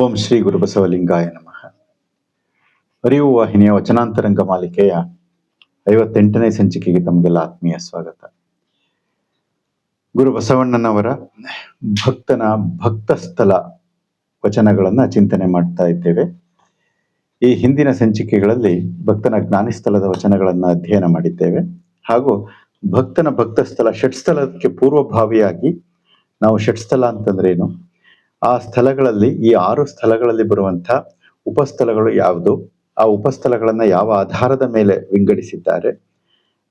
ಓಂ ಶ್ರೀ ಗುರುಬಸವಲಿಂಗಾಯ ನಮಃ. ಅರಿವು ವಾಹಿನಿಯ ವಚನಾಂತರಂಗ ಮಾಲಿಕೆಯ ಐವತ್ತೆಂಟನೇ ಸಂಚಿಕೆಗೆ ತಮಗೆಲ್ಲ ಆತ್ಮೀಯ ಸ್ವಾಗತ. ಗುರು ಬಸವಣ್ಣನವರ ಭಕ್ತನ ಭಕ್ತಸ್ಥಲ ವಚನಗಳನ್ನು ಚಿಂತನೆ ಮಾಡ್ತಾ ಇದ್ದೇವೆ. ಈ ಹಿಂದಿನ ಸಂಚಿಕೆಗಳಲ್ಲಿ ಭಕ್ತನ ಜ್ಞಾನಿಸ್ಥಳದ ವಚನಗಳನ್ನ ಅಧ್ಯಯನ ಮಾಡಿದ್ದೇವೆ. ಹಾಗೂ ಭಕ್ತನ ಭಕ್ತ ಸ್ಥಳ ಷಟ್ಸ್ಥಳಕ್ಕೆ ಪೂರ್ವಭಾವಿಯಾಗಿ ನಾವು ಷಟ್ಸ್ಥಳ ಅಂತಂದ್ರೆ ಏನು? ಆ ಸ್ಥಳಗಳಲ್ಲಿ, ಈ ಆರು ಸ್ಥಳಗಳಲ್ಲಿ ಬರುವಂತ ಉಪಸ್ಥಳಗಳು ಯಾವುದು? ಆ ಉಪಸ್ಥಳಗಳನ್ನ ಯಾವ ಆಧಾರದ ಮೇಲೆ ವಿಂಗಡಿಸಿದ್ದಾರೆ?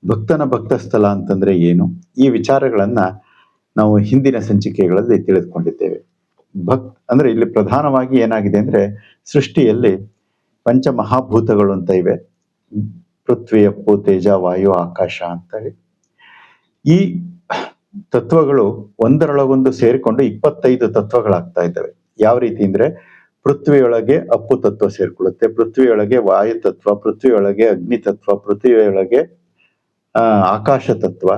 ಭಕ್ತನ ಭಕ್ತ ಸ್ಥಳ ಅಂತಂದ್ರೆ ಏನು? ಈ ವಿಚಾರಗಳನ್ನ ನಾವು ಹಿಂದಿನ ಸಂಚಿಕೆಗಳಲ್ಲಿ ತಿಳಿದುಕೊಂಡಿದ್ದೇವೆ. ಭಕ್, ಅಂದ್ರೆ ಇಲ್ಲಿ ಪ್ರಧಾನವಾಗಿ ಏನಾಗಿದೆ ಅಂದ್ರೆ, ಸೃಷ್ಟಿಯಲ್ಲಿ ಪಂಚ ಮಹಾಭೂತಗಳು ಅಂತ ಇವೆ. ಪೃಥ್ವಿ ಅಪ್ಪು ತೇಜ, ವಾಯು, ಆಕಾಶ ಅಂತ ಈ ತತ್ವಗಳು ಒಂದರೊಳಗೊಂದು ಸೇರಿಕೊಂಡು ಇಪ್ಪತ್ತೈದು ತತ್ವಗಳಾಗ್ತಾ ಇದ್ದಾವೆ. ಯಾವ ರೀತಿ ಅಂದ್ರೆ ಪೃಥ್ವಿಯೊಳಗೆ ಅಪ್ಪು ತತ್ವ ಸೇರ್ಕೊಳ್ಳುತ್ತೆ. ಪೃಥ್ವಿಯೊಳಗೆ ವಾಯು ತತ್ವ, ಪೃಥ್ವಿಯೊಳಗೆ ಅಗ್ನಿ ತತ್ವ, ಪೃಥ್ವಿಯೊಳಗೆ ಆಕಾಶ ತತ್ವ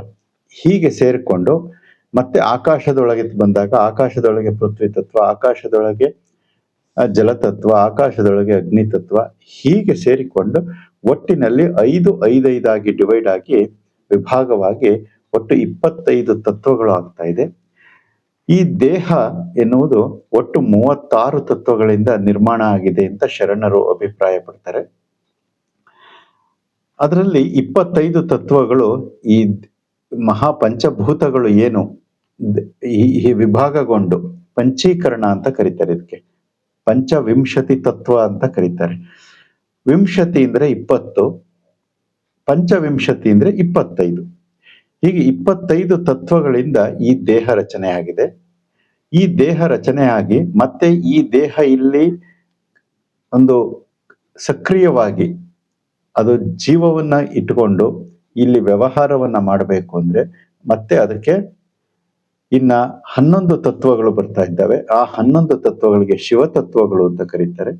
ಹೀಗೆ ಸೇರಿಕೊಂಡು ಮತ್ತೆ ಆಕಾಶದೊಳಗೆ ಬಂದಾಗ ಆಕಾಶದೊಳಗೆ ಪೃಥ್ವಿ ತತ್ವ, ಆಕಾಶದೊಳಗೆ ಜಲತತ್ವ ಆಕಾಶದೊಳಗೆ ಅಗ್ನಿ ತತ್ವ ಹೀಗೆ ಸೇರಿಕೊಂಡು ಒಟ್ಟಿನಲ್ಲಿ ಐದು ಐದೈದಾಗಿ ಡಿವೈಡ್ ಆಗಿ ವಿಭಾಗವಾಗಿ ಒಟ್ಟು ಇಪ್ಪತ್ತೈದು ತತ್ವಗಳು ಆಗ್ತಾ ಇದೆ. ಈ ದೇಹ ಎನ್ನುವುದು ಒಟ್ಟು ಮೂವತ್ತಾರು ತತ್ವಗಳಿಂದ ನಿರ್ಮಾಣ ಆಗಿದೆ ಅಂತ ಶರಣರು ಅಭಿಪ್ರಾಯ ಪಡ್ತಾರೆ ಅದರಲ್ಲಿ ಇಪ್ಪತ್ತೈದು ತತ್ವಗಳು ಈ ಮಹಾ ಪಂಚಭೂತಗಳು ಏನು ಈ ವಿಭಾಗಗೊಂಡು ಪಂಚೀಕರಣ ಅಂತ ಕರೀತಾರೆ ಇದಕ್ಕೆ. ಪಂಚವಿಂಶತಿ ತತ್ವ ಅಂತ ಕರೀತಾರೆ. ವಿಂಶತಿ ಅಂದ್ರೆ ಇಪ್ಪತ್ತು, ಪಂಚವಿಂಶತಿ ಅಂದ್ರೆ ಇಪ್ಪತ್ತೈದು. ಹೀಗೆ ಇಪ್ಪತ್ತೈದು ತತ್ವಗಳಿಂದ ಈ ದೇಹ ರಚನೆ ಆಗಿದೆ ಈ ದೇಹ ರಚನೆ ಆಗಿ ಮತ್ತೆ ಈ ದೇಹ ಇಲ್ಲಿ ಒಂದು ಸಕ್ರಿಯವಾಗಿ ಅದು ಜೀವವನ್ನ ಇಟ್ಕೊಂಡು ಇಲ್ಲಿ ವ್ಯವಹಾರವನ್ನ ಮಾಡಬೇಕು ಅಂದ್ರೆ ಮತ್ತೆ ಅದಕ್ಕೆ ಇನ್ನ ಹನ್ನೊಂದು ತತ್ವಗಳು ಬರ್ತಾ ಇದ್ದಾವೆ. ಆ ಹನ್ನೊಂದು ತತ್ವಗಳಿಗೆ ಶಿವತತ್ವಗಳು ಅಂತ ಕರೀತಾರೆ.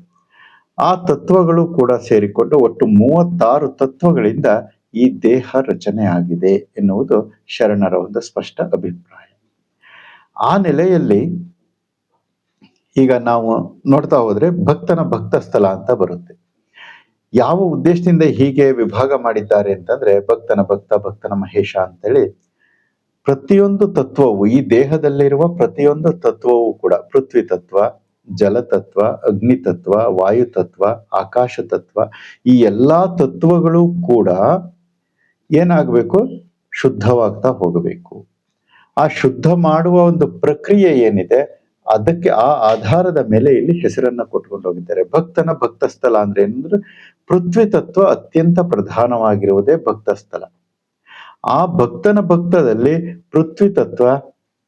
ಆ ತತ್ವಗಳು ಕೂಡ ಸೇರಿಕೊಂಡು ಒಟ್ಟು ಮೂವತ್ತಾರು ತತ್ವಗಳಿಂದ ಈ ದೇಹ ರಚನೆ ಆಗಿದೆ ಎನ್ನುವುದು ಶರಣರ ಒಂದು ಸ್ಪಷ್ಟ ಅಭಿಪ್ರಾಯ. ಆ ನೆಲೆಯಲ್ಲಿ ಈಗ ನಾವು ನೋಡ್ತಾ ಹೋದ್ರೆ ಭಕ್ತನ ಭಕ್ತ ಸ್ಥಳ ಅಂತ ಬರುತ್ತೆ. ಯಾವ ಉದ್ದೇಶದಿಂದ ಹೀಗೆ ವಿಭಾಗ ಮಾಡಿದ್ದಾರೆ ಅಂತಂದ್ರೆ ಭಕ್ತನ ಭಕ್ತ, ಭಕ್ತನ ಮಹೇಶ ಅಂತೇಳಿ ಪ್ರತಿಯೊಂದು ತತ್ವವು, ಈ ದೇಹದಲ್ಲಿರುವ ಪ್ರತಿಯೊಂದು ತತ್ವವು ಕೂಡ ಪೃಥ್ವಿ ತತ್ವ ಜಲತತ್ವ ಅಗ್ನಿ ತತ್ವ, ವಾಯು ತತ್ವ, ಆಕಾಶ ತತ್ವ ಈ ಎಲ್ಲಾ ತತ್ವಗಳು ಕೂಡ ಏನಾಗಬೇಕು? ಶುದ್ಧವಾಗ್ತಾ ಹೋಗಬೇಕು. ಆ ಶುದ್ಧ ಮಾಡುವ ಒಂದು ಪ್ರಕ್ರಿಯೆ ಏನಿದೆ, ಅದಕ್ಕೆ ಆ ಆಧಾರದ ಮೇಲೆ ಇಲ್ಲಿ ಹೆಸರನ್ನ ಕೊಟ್ಕೊಂಡು ಹೋಗಿದ್ದಾರೆ. ಭಕ್ತನ ಭಕ್ತ ಸ್ಥಳ ಅಂದ್ರೆ ಏನಂದ್ರೆ, ಪೃಥ್ವಿ ತತ್ವ ಅತ್ಯಂತ ಪ್ರಧಾನವಾಗಿರುವುದೇ ಭಕ್ತ ಸ್ಥಳ ಆ ಭಕ್ತನ ಭಕ್ತದಲ್ಲಿ ಪೃಥ್ವಿ ತತ್ವ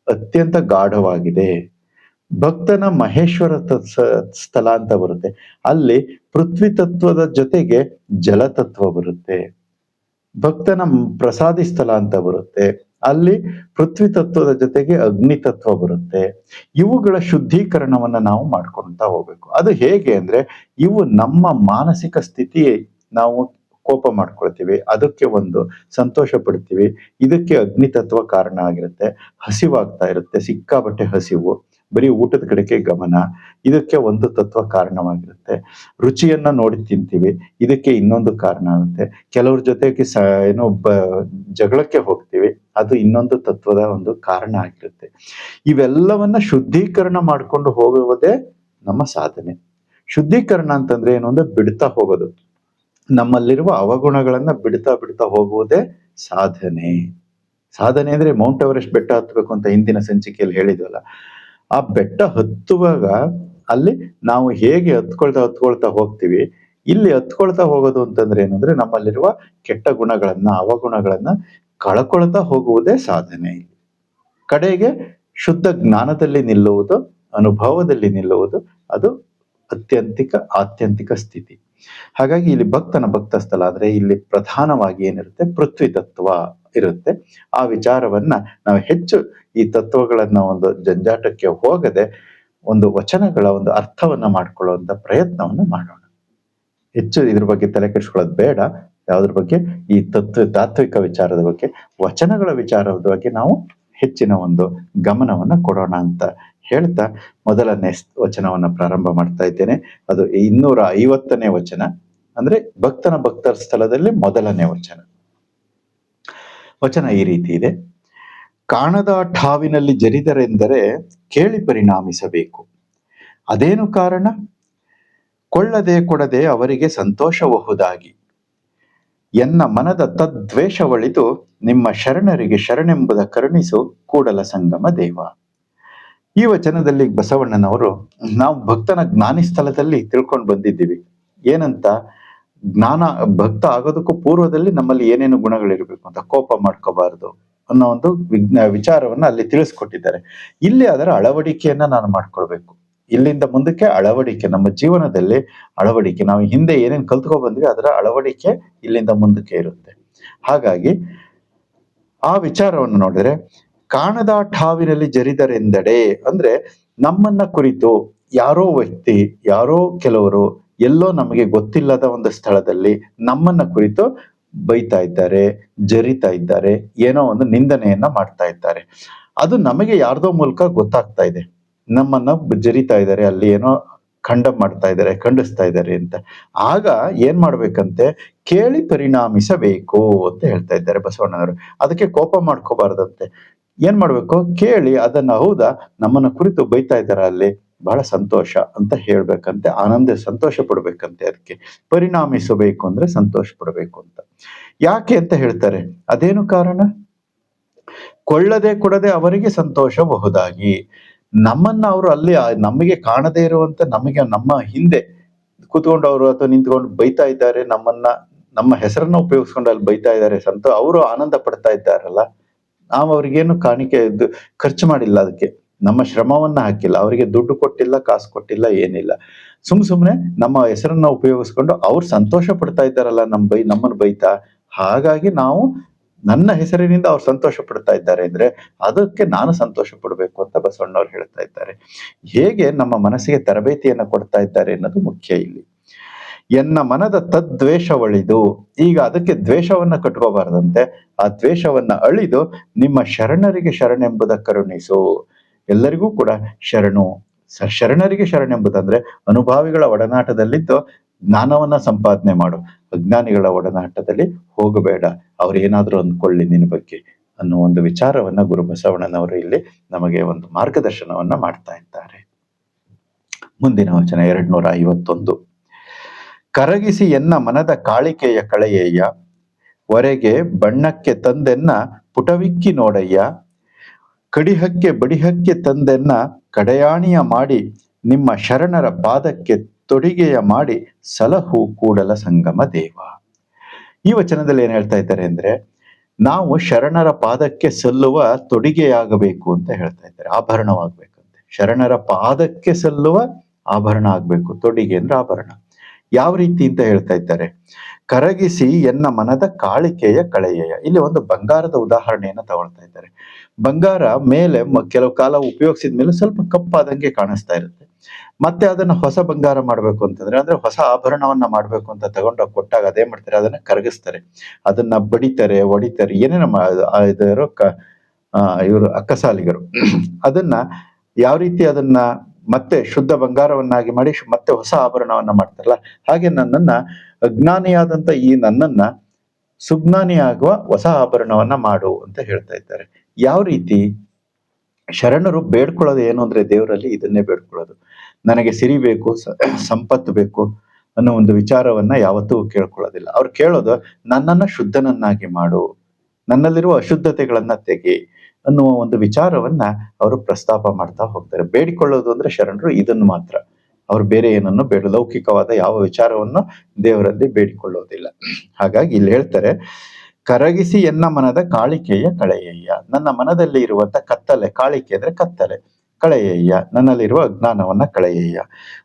ಅತ್ಯಂತ ಗಾಢವಾಗಿದೆ. ಭಕ್ತನ ಮಹೇಶ್ವರ ಸ್ಥಳ ಅಂತ ಬರುತ್ತೆ. ಅಲ್ಲಿ ಪೃಥ್ವಿ ತತ್ವದ ಜೊತೆಗೆ ಜಲತತ್ವ ಬರುತ್ತೆ. ಭಕ್ತನ ಪ್ರಸಾದಿ ಸ್ಥಳ ಅಂತ ಬರುತ್ತೆ. ಅಲ್ಲಿ ಪೃಥ್ವಿ ತತ್ವದ ಜೊತೆಗೆ ಅಗ್ನಿ ತತ್ವ ಬರುತ್ತೆ. ಇವುಗಳ ಶುದ್ಧೀಕರಣವನ್ನ ನಾವು ಮಾಡ್ಕೊಳ್ತಾ ಹೋಗ್ಬೇಕು. ಅದು ಹೇಗೆ ಅಂದ್ರೆ ಇವು ನಮ್ಮ ಮಾನಸಿಕ ಸ್ಥಿತಿ ನಾವು ಕೋಪ ಮಾಡ್ಕೊಳ್ತೀವಿ, ಅದಕ್ಕೆ ಒಂದು ಸಂತೋಷ ಪಡ್ತೀವಿ, ಇದಕ್ಕೆ ಅಗ್ನಿ ತತ್ವ ಕಾರಣ ಆಗಿರುತ್ತೆ, ಹಸಿವಾಗ್ತಾ ಇರುತ್ತೆ ಸಿಕ್ಕಾಬಟ್ಟೆ ಹಸಿವು. ಬರೀ ಊಟದ ಕಡೆಗೆ ಗಮನ. ಇದಕ್ಕೆ ಒಂದು ತತ್ವ ಕಾರಣವಾಗಿರುತ್ತೆ. ರುಚಿಯನ್ನ ನೋಡಿ ತಿಂತೀವಿ, ಇದಕ್ಕೆ ಇನ್ನೊಂದು ಕಾರಣ ಆಗುತ್ತೆ. ಕೆಲವ್ರ ಜೊತೆಗೆ ಸ, ಏನೋ ಬ, ಜಗಳಕ್ಕೆ ಹೋಗ್ತೀವಿ, ಅದು ಇನ್ನೊಂದು ತತ್ವದ ಒಂದು ಕಾರಣ ಆಗಿರುತ್ತೆ. ಇವೆಲ್ಲವನ್ನ ಶುದ್ಧೀಕರಣ ಮಾಡ್ಕೊಂಡು ಹೋಗುವುದೇ ನಮ್ಮ ಸಾಧನೆ. ಶುದ್ಧೀಕರಣ ಅಂತಂದ್ರೆ ಏನು? ಅಂದ್ರೆ ಬಿಡ್ತಾ ಹೋಗೋದು. ನಮ್ಮಲ್ಲಿರುವ ಅವಗುಣಗಳನ್ನ ಬಿಡ್ತಾ ಬಿಡ್ತಾ ಹೋಗುವುದೇ ಸಾಧನೆ. ಸಾಧನೆ ಅಂದ್ರೆ ಮೌಂಟ್ ಎವರೆಸ್ಟ್ ಬೆಟ್ಟ ಹತ್ಬೇಕು ಅಂತ ಹಿಂದಿನ ಸಂಚಿಕೆಯಲ್ಲಿ ಹೇಳಿದ್ವಲ್ಲ. ಆ ಬೆಟ್ಟ ಹತ್ತುವಾಗ ಅಲ್ಲಿ ನಾವು ಹೇಗೆ ಹತ್ಕೊಳ್ತಾ ಹತ್ಕೊಳ್ತಾ ಹೋಗ್ತೀವಿ, ಇಲ್ಲಿ ಹತ್ಕೊಳ್ತಾ ಹೋಗೋದು ಅಂತಂದ್ರೆ ಏನಂದ್ರೆ ನಮ್ಮಲ್ಲಿರುವ ಕೆಟ್ಟ ಗುಣಗಳನ್ನ, ಅವಗುಣಗಳನ್ನ ಕಳ್ಕೊಳ್ತಾ ಹೋಗುವುದೇ ಸಾಧನೆ. ಕಡೆಗೆ ಶುದ್ಧ ಜ್ಞಾನದಲ್ಲಿ ನಿಲ್ಲುವುದು, ಅನುಭವದಲ್ಲಿ ನಿಲ್ಲುವುದು, ಅದು ಅತ್ಯಂತಿಕ, ಆತ್ಯಂತಿಕ ಸ್ಥಿತಿ. ಹಾಗಾಗಿ ಇಲ್ಲಿ ಭಕ್ತನ ಭಕ್ತ ಸ್ಥಳ ಅಂದ್ರೆ ಇಲ್ಲಿ ಪ್ರಧಾನವಾಗಿ ಏನಿರುತ್ತೆ ಪೃಥ್ವಿ ತತ್ವ ಇರುತ್ತೆ. ಆ ವಿಚಾರವನ್ನ ನಾವು ಹೆಚ್ಚು ಈ ತತ್ವಗಳನ್ನ ಒಂದು ಜಂಜಾಟಕ್ಕೆ ಹೋಗದೆ ಒಂದು ವಚನಗಳ ಒಂದು ಅರ್ಥವನ್ನ ಮಾಡ್ಕೊಳ್ಳುವಂತ ಪ್ರಯತ್ನವನ್ನ ಮಾಡೋಣ. ಹೆಚ್ಚು ಇದ್ರ ಬಗ್ಗೆ ತಲೆ ಕೆಡಿಸ್ಕೊಳ್ಳೋದು ಬೇಡ. ಯಾವ್ದ್ರ ಬಗ್ಗೆ? ಈ ತತ್ವ, ತಾತ್ವಿಕ ವಿಚಾರದ ಬಗ್ಗೆ. ವಚನಗಳ ವಿಚಾರದ ಬಗ್ಗೆ ನಾವು ಹೆಚ್ಚಿನ ಒಂದು ಗಮನವನ್ನ ಕೊಡೋಣ ಅಂತ ಹೇಳ್ತಾ ಮೊದಲನೇ ವಚನವನ್ನ ಪ್ರಾರಂಭ ಮಾಡ್ತಾ ಇದ್ದೇನೆ. ಅದು ಇನ್ನೂರ ಐವತ್ತನೇ ವಚನ. ಅಂದ್ರೆ ಭಕ್ತನ ಭಕ್ತರ ಸ್ಥಳದಲ್ಲಿ ಮೊದಲನೇ ವಚನ. ವಚನ ಈ ರೀತಿ ಇದೆ. ಕಾಣದ ಠಾವಿನಲ್ಲಿ ಜರಿದರೆಂದರೆ ಕೇಳಿ ಪರಿಣಾಮಿಸಬೇಕು. ಅದೇನು ಕಾರಣ? ಕೊಳ್ಳದೆ ಕೊಡದೆ ಅವರಿಗೆ ಸಂತೋಷಬಹುದಾಗಿ ಎನ್ನ ಮನದ ತದ್ವೇಷವಳಿದು ನಿಮ್ಮ ಶರಣರಿಗೆ ಶರಣೆಂಬುದ ಕರುಣಿಸು ಕೂಡಲ ಸಂಗಮ ದೇವ. ಈ ವಚನದಲ್ಲಿ ಬಸವಣ್ಣನವರು, ನಾವು ಭಕ್ತನ ಜ್ಞಾನಿ ಸ್ಥಳದಲ್ಲಿ ತಿಳ್ಕೊಂಡು ಬಂದಿದ್ದೀವಿ. ಏನಂತ? ಜ್ಞಾನ, ಭಕ್ತ ಆಗೋದಕ್ಕೂ ಪೂರ್ವದಲ್ಲಿ ನಮ್ಮಲ್ಲಿ ಏನೇನು ಗುಣಗಳಿರಬೇಕು ಅಂತ ಕೋಪ ಮಾಡ್ಕೋಬಾರದು. ಅನ್ನೋ ಒಂದು ವಿಜ್ಞಾ, ವಿಚಾರವನ್ನ ಅಲ್ಲಿ ತಿಳಿಸ್ಕೊಟ್ಟಿದ್ದಾರೆ. ಇಲ್ಲಿ ಅದರ ಅಳವಡಿಕೆಯನ್ನ ನಾನು ಮಾಡ್ಕೊಳ್ಬೇಕು. ಇಲ್ಲಿಂದ ಮುಂದಕ್ಕೆ ಅಳವಡಿಕೆ, ನಮ್ಮ ಜೀವನದಲ್ಲಿ ಅಳವಡಿಕೆ, ನಾವು ಹಿಂದೆ ಏನೇನು ಕಲ್ತ್ಕೊ ಬಂದ್ವಿ, ಅದರ ಅಳವಡಿಕೆ ಇಲ್ಲಿಂದ ಮುಂದಕ್ಕೆ ಇರುತ್ತೆ. ಹಾಗಾಗಿ, ಆ ವಿಚಾರವನ್ನು ನೋಡಿದ್ರೆ, ಕಾಣದ ಠಾವಿನಲ್ಲಿ ಜರಿದರೆಂದಡೆ, ಅಂದ್ರೆ ನಮ್ಮನ್ನ ಕುರಿತು ಯಾರೋ ವ್ಯಕ್ತಿ, ಯಾರೋ ಕೆಲವರು ಎಲ್ಲೋ ನಮಗೆ ಗೊತ್ತಿಲ್ಲದ ಒಂದು ಸ್ಥಳದಲ್ಲಿ ನಮ್ಮನ್ನ ಕುರಿತು ಬೈತಾ ಇದ್ದಾರೆ, ಜರಿತಾ ಇದ್ದಾರೆ, ಏನೋ ಒಂದು ನಿಂದನೆಯನ್ನ ಮಾಡ್ತಾ ಇದ್ದಾರೆ. ಅದು ನಮಗೆ ಯಾರ್ದೋ ಮೂಲಕ ಗೊತ್ತಾಗ್ತಾ ಇದೆ. ನಮ್ಮನ್ನ ಜರಿತಾ ಇದ್ದಾರೆ, ಅಲ್ಲಿ ಏನೋ ಖಂಡ ಮಾಡ್ತಾ ಇದ್ದಾರೆ, ಖಂಡಿಸ್ತಾ ಇದ್ದಾರೆ ಅಂತ. ಆಗ ಏನ್ ಮಾಡ್ಬೇಕಂತೆ? ಕೇಳಿ ಪರಿಣಾಮಿಸಬೇಕು ಅಂತ ಹೇಳ್ತಾ ಇದ್ದಾರೆ ಬಸವಣ್ಣನವರು. ಅದಕ್ಕೆ ಕೋಪ ಮಾಡ್ಕೋಬಾರ್ದಂತೆ. ಏನ್ ಮಾಡ್ಬೇಕು? ಕೇಳಿ ಅದನ್ನ ಹೌದಾ? ನಮ್ಮನ್ನ ಕುರಿತು ಬೈತಾ ಇದ್ದಾರೆ ಅಲ್ಲಿ? ಬಹಳ ಸಂತೋಷ ಅಂತ ಹೇಳ್ಬೇಕಂತೆ, ಆನಂದ ಸಂತೋಷ ಪಡ್ಬೇಕಂತೆ ಅದಕ್ಕೆ. ಪರಿಣಾಮಿಸಬೇಕು ಅಂದ್ರೆ ಸಂತೋಷ ಪಡಬೇಕು ಅಂತ. ಯಾಕೆ ಅಂತ ಹೇಳ್ತಾರೆ? ಅದೇನು ಕಾರಣ? ಕೊಳ್ಳದೆ ಕೊಡದೆ ಅವರಿಗೆ ಸಂತೋಷಬಹುದಾಗಿ ನಮ್ಮನ್ನ ಅವರು ಅಲ್ಲಿ, ನಮಗೆ ಕಾಣದೇ ಇರುವಂತ ನಮಗೆ ನಮ್ಮ ಹಿಂದೆ ಕೂತ್ಕೊಂಡು ಅವರು ಅಥವಾ ನಿಂತ್ಕೊಂಡು ಬೈತಾ ಇದ್ದಾರೆ, ನಮ್ಮನ್ನ, ನಮ್ಮ ಹೆಸರನ್ನ ಉಪಯೋಗಿಸ್ಕೊಂಡು ಅಲ್ಲಿ ಬೈತಾ ಇದ್ದಾರೆ ಸಂತೋ ಅವರು ಆನಂದ ಪಡ್ತಾ ಇದ್ದಾರಲ್ಲ? ನಾವು ಅವ್ರಿಗೇನು ಕಾಣಿಕೆ ಖರ್ಚು ಮಾಡಿಲ್ಲ ಅದಕ್ಕೆ. ನಮ್ಮ ಶ್ರಮವನ್ನ ಹಾಕಿಲ್ಲ, ಅವರಿಗೆ ದುಡ್ಡು ಕೊಟ್ಟಿಲ್ಲ, ಕಾಸು ಕೊಟ್ಟಿಲ್ಲ, ಏನಿಲ್ಲ. ಸುಮ್ ಸುಮ್ನೆ ನಮ್ಮ ಹೆಸರನ್ನ ಉಪಯೋಗಿಸ್ಕೊಂಡು ಅವ್ರು ಸಂತೋಷ ಪಡ್ತಾ ಇದ್ದಾರಲ್ಲ ನಮ್ ಬೈ, ನಮ್ಮನ್ ಬೈತಾ, ಹಾಗಾಗಿ ನಾವು ನನ್ನ ಹೆಸರಿನಿಂದ ಅವ್ರು ಸಂತೋಷ ಪಡ್ತಾ ಇದ್ದಾರೆ ಅಂದ್ರೆ ಅದಕ್ಕೆ ನಾನು ಸಂತೋಷ ಪಡ್ಬೇಕು ಅಂತ ಬಸವಣ್ಣವ್ರು ಹೇಳ್ತಾ ಇದ್ದಾರೆ. ಹೇಗೆ ನಮ್ಮ ಮನಸ್ಸಿಗೆ ತರಬೇತಿಯನ್ನ ಕೊಡ್ತಾ ಇದ್ದಾರೆ ಅನ್ನೋದು ಮುಖ್ಯ ಇಲ್ಲಿ. ಎನ್ನ ಮನದ ತದ್ವೇಷವಳಿದು ಈಗ ಅದಕ್ಕೆ ದ್ವೇಷವನ್ನ ಕಟ್ಕೋಬಾರದಂತೆ, ಆ ದ್ವೇಷವನ್ನ ಅಳಿದು ನಿಮ್ಮ ಶರಣರಿಗೆ ಶರಣೆಂಬುದ ಕರುಣಿಸು. ಎಲ್ಲರಿಗೂ ಕೂಡ ಶರಣು ಶರಣರಿಗೆ ಶರಣೆಂಬುದಂದ್ರೆ ಅನುಭಾವಿಗಳ ಒಡನಾಟದಲ್ಲಿದ್ದು ಜ್ಞಾನವನ್ನ ಸಂಪಾದನೆ ಮಾಡು. ಅಜ್ಞಾನಿಗಳ ಒಡನಾಟದಲ್ಲಿ ಹೋಗಬೇಡ. ಅವ್ರು ಏನಾದರೂ ಅಂದ್ಕೊಳ್ಳಿ ನಿನ್ನ ಬಗ್ಗೆ ಅನ್ನೋ ಒಂದು ವಿಚಾರವನ್ನ ಗುರು ಬಸವಣ್ಣನವರು ಇಲ್ಲಿ ನಮಗೆ ಒಂದು ಮಾರ್ಗದರ್ಶನವನ್ನ ಮಾಡ್ತಾ ಇದ್ದಾರೆ. ಮುಂದಿನ ವಚನ ಎರಡ್ ನೂರ ಐವತ್ತೊಂದು. ಕರಗಿಸಿ ಎನ್ನ ಮನದ ಕಾಳಿಕೆಯ ಕಳೆಯಯ್ಯ. ಹೊರೆಗೆ ಬಣ್ಣಕ್ಕೆ ತಂದೆನ್ನ ಪುಟವಿಕ್ಕಿ ನೋಡಯ್ಯ. ಕಡಿಹಕ್ಕೆ ಬಡಿಹಕ್ಕೆ ತಂದೆನ್ನ ಕಡೆಯಾಣಿಯ ಮಾಡಿ, ನಿಮ್ಮ ಶರಣರ ಪಾದಕ್ಕೆ ತೊಡಿಗೆಯ ಮಾಡಿ ಸಲಹು ಕೂಡಲ ಸಂಗಮ ದೇವ. ಈ ವಚನದಲ್ಲಿ ಏನ್ ಹೇಳ್ತಾ ಇದ್ದಾರೆ ಅಂದ್ರೆ, ನಾವು ಶರಣರ ಪಾದಕ್ಕೆ ಸಲ್ಲುವ ತೊಡಿಗೆಯಾಗಬೇಕು ಅಂತ ಹೇಳ್ತಾ ಇದ್ದಾರೆ, ಆಭರಣವಾಗಬೇಕಂತೆ. ಶರಣರ ಪಾದಕ್ಕೆ ಸಲ್ಲುವ ಆಭರಣ ಆಗ್ಬೇಕು, ತೊಡಿಗೆ ಅಂದ್ರೆ ಆಭರಣ. ಯಾವ ರೀತಿ ಅಂತ ಹೇಳ್ತಾ ಇದ್ದಾರೆ, ಕರಗಿಸಿ ಎನ್ನ ಮನದ ಕಾಳಿಕೆಯ ಕಳೆಯ ಇಲ್ಲಿ ಒಂದು ಬಂಗಾರದ ಉದಾಹರಣೆಯನ್ನ ತಗೊಳ್ತಾ ಇದ್ದಾರೆ. ಬಂಗಾರ ಮೇಲೆ ಕೆಲವು ಕಾಲ ಉಪಯೋಗಿಸಿದ ಮೇಲೆ ಸ್ವಲ್ಪ ಕಪ್ಪಾದಂಗೆ ಕಾಣಿಸ್ತಾ ಇರುತ್ತೆ. ಮತ್ತೆ ಅದನ್ನ ಹೊಸ ಬಂಗಾರ ಮಾಡ್ಬೇಕು ಅಂತಂದ್ರೆ, ಅಂದ್ರೆ ಹೊಸ ಆಭರಣವನ್ನ ಮಾಡ್ಬೇಕು ಅಂತ ತಗೊಂಡೋಗಿ ಕೊಟ್ಟಾಗ ಅದೇ ಮಾಡ್ತಾರೆ, ಅದನ್ನ ಕರಗಿಸ್ತಾರೆ. ಅದನ್ನ ಬಡಿತಾರೆ, ಒಡಿತಾರೆ, ಏನೇನ ಇದರು ಕ ಇವರು ಅಕ್ಕಸಾಲಿಗರು. ಅದನ್ನ ಯಾವ ರೀತಿ ಅದನ್ನ ಮತ್ತೆ ಶುದ್ಧ ಬಂಗಾರವನ್ನಾಗಿ ಮಾಡಿ ಮತ್ತೆ ಹೊಸ ಆಭರಣವನ್ನ ಮಾಡ್ತಾರಲ್ಲ, ಹಾಗೆ ನನ್ನನ್ನ ಅಜ್ಞಾನಿಯಾದಂತ ಈ ನನ್ನನ್ನ ಸುಜ್ಞಾನಿಯಾಗುವ ಹೊಸ ಆಭರಣವನ್ನ ಮಾಡು ಅಂತ ಹೇಳ್ತಾ ಇದ್ದಾರೆ. ಯಾವ ರೀತಿ ಶರಣರು ಬೇಡ್ಕೊಳ್ಳೋದು ಏನು ಅಂದ್ರೆ ದೇವರಲ್ಲಿ ಇದನ್ನೇ ಬೇಡ್ಕೊಳ್ಳೋದು. ನನಗೆ ಸಿರಿ ಬೇಕು ಸಂಪತ್ತು ಬೇಕು ಅನ್ನೋ ಒಂದು ವಿಚಾರವನ್ನ ಯಾವತ್ತೂ ಕೇಳ್ಕೊಳ್ಳೋದಿಲ್ಲ. ಅವ್ರು ಕೇಳೋದು, ನನ್ನನ್ನ ಶುದ್ಧನನ್ನಾಗಿ ಮಾಡು, ನನ್ನಲ್ಲಿರುವ ಅಶುದ್ಧತೆಗಳನ್ನ ತೆಗಿ ಅನ್ನುವ ಒಂದು ವಿಚಾರವನ್ನ ಅವರು ಪ್ರಸ್ತಾಪ ಮಾಡ್ತಾ ಹೋಗ್ತಾರೆ. ಬೇಡಿಕೊಳ್ಳೋದು ಅಂದ್ರೆ ಶರಣರು ಇದನ್ನು ಮಾತ್ರ. ಅವ್ರು ಬೇರೆ ಏನನ್ನು ಬೇಡ, ಲೌಕಿಕವಾದ ಯಾವ ವಿಚಾರವನ್ನು ದೇವರಲ್ಲಿ ಬೇಡಿಕೊಳ್ಳೋದಿಲ್ಲ. ಹಾಗಾಗಿ ಇಲ್ಲಿ ಹೇಳ್ತಾರೆ ಕರಗಿಸಿ ಎನ್ನ ಮನದ ಕಾಳಿಕೆಯ ಕಳೆಯಯ್ಯ. ನನ್ನ ಮನದಲ್ಲಿ ಇರುವಂತ ಕತ್ತಲೆ, ಕಾಳಿಕೆ ಅಂದ್ರೆ ಕತ್ತಲೆ, ಕಳೆಯಯ್ಯ. ನನ್ನಲ್ಲಿರುವ ಅಜ್ಞಾನವನ್ನ ಕಳೆಯಯ್ಯ.